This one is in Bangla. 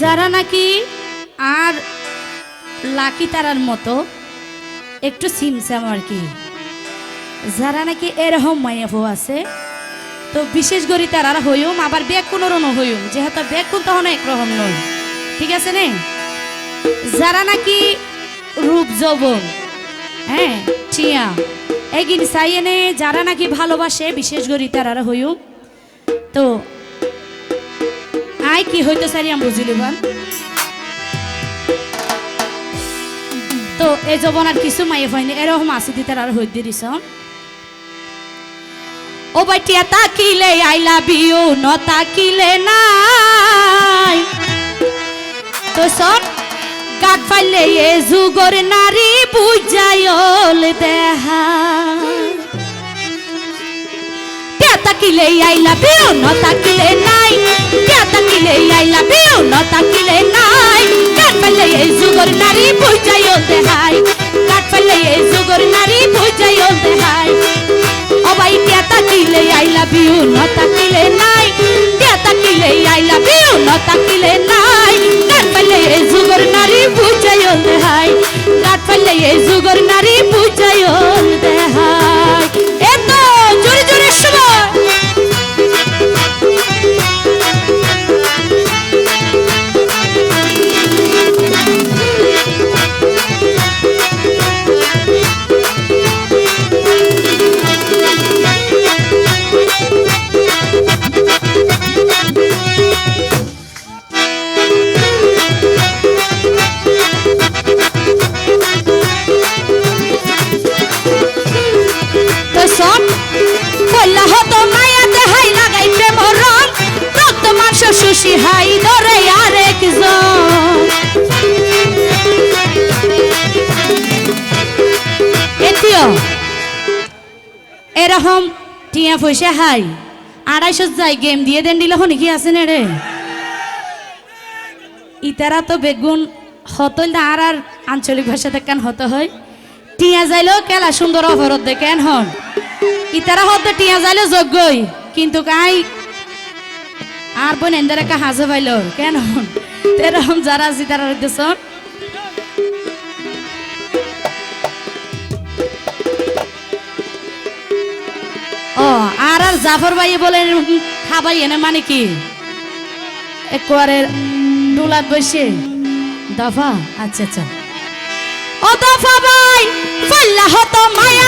যারা নাকি আর লাকি তারার মতো, একটু সিমসাম আর কি। যারা নাকি এরকম মায়াফু আছে, তো বিশেষ করে তারা হইম আবার ব্যাগ কোনোরও হইম যেহেতু ব্যাগ কোন তখন একরকম নয়। ঠিক আছে নে? যারা নাকি রূপ যৌবন হ্যাঁ টিয়া, এগিন সাইয়েনে যারা নাকি ভালোবাসে, বিশেষ করে তারা হইম তো আই কি হইতে সারি আমি বুঝিলি বান তো এই যৌবন আর কিছু মাইয়ে হয়নি এরকম আসি দিতে আর হইতে দিস ও বাইটিয়া তাকিলে আই লাভ ইউ, ন তাকিলে নাই। তো শোন কাক ফাইলে এ যুগর নারী বুঝাইল দেহা। কে তাকিলে আই লাভ ইউ ন তাকিলে নাই। কে তাকিলে আই লাভ ইউ ন তাকিলে নাই। কাক ফাইলে এ যুগর নারী বুঝাইল দেহাই কাক ফাইলে এ যুগর নারী বুঝাইল দেহাই ও ভাই কে তাকিলে আই লাভ ইউ ন তাকিলে নাই। কে তাকিলে আই লাভ ইউ ন তাকিলে নাই। শুষি হাই ধরে আরেকজন এটিও এরকম টিয়া পয়সা হাই, আড়াইশো যাই গেম দিয়ে দেন দিলে হনি কি আছে রে? ইতারা তো বেগুন হতল না, আর আর আঞ্চলিক ভাষাতে কেন হতে হয়? টিয়া যাইলেও কেলা সুন্দর অপরত দে কেন হন। ইতারা হতে টিয়া যাইলে যোগ্যই, কিন্তু কাই আর বোন, এন্দারে কা হাজে পাইল। কেন? হন তেরকম যারা আছে তারা দেশ ও, আর আর জাফর ভাই বলে খাবাই এনে মানে কি? একবারে ডুলাত বসে। দফা? আচ্ছা আচ্ছা। ও দফা ভাই ফাল্লা হতো মায়া